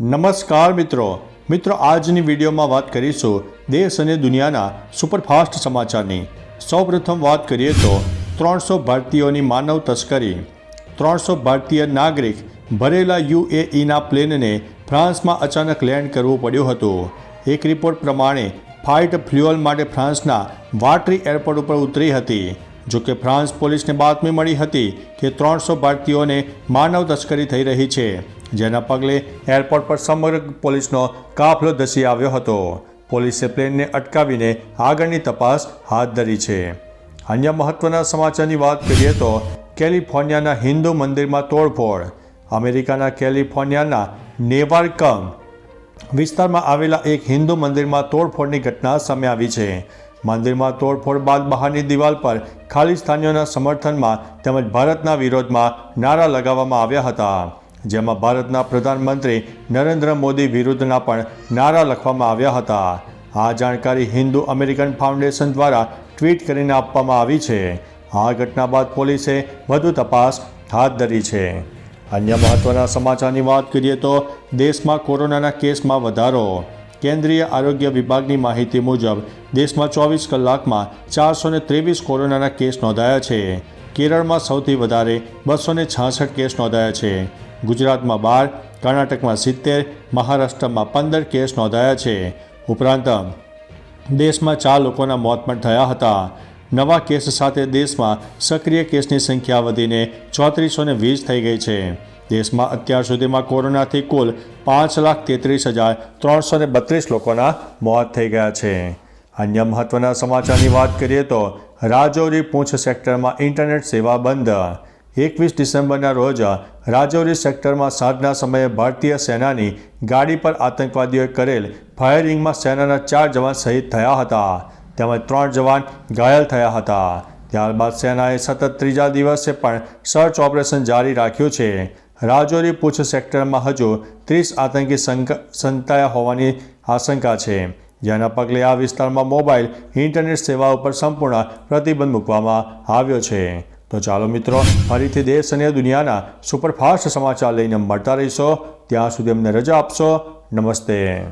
નમસ્કાર મિત્રો. મિત્રો, આજની વિડીયોમાં વાત કરીશું દેશ અને દુનિયાના સુપરફાસ્ટ સમાચારની. સૌપ્રથમ વાત કરીએ તો ત્રણસો ભારતીયોની માનવ તસ્કરી. ત્રણસો ભારતીય નાગરિક ભરેલા યુએઈના પ્લેનને ફ્રાન્સમાં અચાનક લેન્ડ કરવું પડ્યું હતું. એક રિપોર્ટ પ્રમાણે, ફાઇટ ફ્લ્યુઅલ માટે ફ્રાન્સના વાટરી એરપોર્ટ ઉપર ઉતરી હતી. જો કે ફ્રાન્સ પોલીસને બાતમી મળી હતી કે ત્રણસો ભારતીયોને માનવ તસ્કરી થઈ રહી છે. જેના પગલે એરપોર્ટ પર સમગ્ર પોલીસનો કાફલો ધસી આવ્યો હતો. પોલીસે પ્લેનને અટકાવીને આગળની તપાસ હાથ ધરી છે. અન્ય મહત્વના સમાચારની વાત કરીએ તો કેલિફોર્નિયાના હિન્દુ મંદિરમાં તોડફોડ. અમેરિકાના કેલિફોર્નિયાના નેવાર્કમ વિસ્તારમાં આવેલા એક હિન્દુ મંદિરમાં તોડફોડની ઘટના સામે આવી છે. મંદિરમાં તોડફોડ બાદ બહારની દિવાલ પર ખાલિસ્તાનીઓના સમર્થનમાં તેમજ ભારતના વિરોધમાં નારા લગાવવામાં આવ્યા હતા. જેમાં ભારતના પ્રધાનમંત્રી નરેન્દ્ર મોદી વિરુદ્ધના પણ નારા લખવામાં આવ્યા હતા. આ જાણકારી હિન્દુ અમેરિકન ફાઉન્ડેશન દ્વારા ટ્વીટ કરીને આપવામાં આવી છે. આ ઘટના બાદ પોલીસે વધુ તપાસ હાથ ધરી છે. અન્ય મહત્વના સમાચારની વાત કરીએ તો દેશમાં કોરોનાના કેસમાં વધારો. કેન્દ્રીય આરોગ્ય વિભાગની માહિતી મુજબ દેશમાં ચોવીસ કલાકમાં ચારસો ત્રેવીસ કોરોનાના કેસ નોંધાયા છે. કેરળમાં સૌથી વધારે બસો ને કેસ નોંધાયા છે. ગુજરાતમાં બાર, કર્ણાટકમાં સિત્તેર, મહારાષ્ટ્રમાં પંદર કેસ નોંધાયા છે. ઉપરાંત, દેશમાં ચાર લોકોના મોત પણ થયા હતા. નવા કેસ સાથે દેશમાં સક્રિય કેસની સંખ્યા વધીને ચોત્રીસો વીસ થઈ ગઈ છે. દેશમાં અત્યાર સુધીમાં કોરોનાથી કુલ પાંચ લાખ તેત્રીસ હજાર ત્રણસો ને બત્રીસ લોકોના મોત થઈ ગયા છે. અન્ય મહત્વના સમાચારની વાત કરીએ તો રાજૌરી પૂંછ સેક્ટરમાં ઇન્ટરનેટ સેવા બંધ. એકવીસ ડિસેમ્બરના રોજ રાજૌરી સેક્ટરમાં સાંજના સમયે ભારતીય સેનાની ગાડી પર આતંકવાદીઓએ કરેલ ફાયરિંગમાં સેનાના ચાર જવાન શહીદ થયા હતા. તેમજ ત્રણ જવાન ઘાયલ થયા હતા. ત્યારબાદ સેનાએ સતત ત્રીજા દિવસે પણ સર્ચ ઓપરેશન જારી રાખ્યું છે. રાજૌરી પૂંછ સેક્ટરમાં હજુ ત્રીસ આતંકી સંતાયા હોવાની આશંકા છે. જેના પગલે આ વિસ્તારમાં મોબાઈલ, ઇન્ટરનેટ સેવા ઉપર સંપૂર્ણ પ્રતિબંધ મૂકવામાં આવ્યો છે. તો ચાલો મિત્રો, ફરીથી દેશ અને દુનિયાના સુપરફાસ્ટ સમાચાર લઈને મળતા રહીશો. ત્યાં સુધી અમને રજા આપશો. નમસ્તે.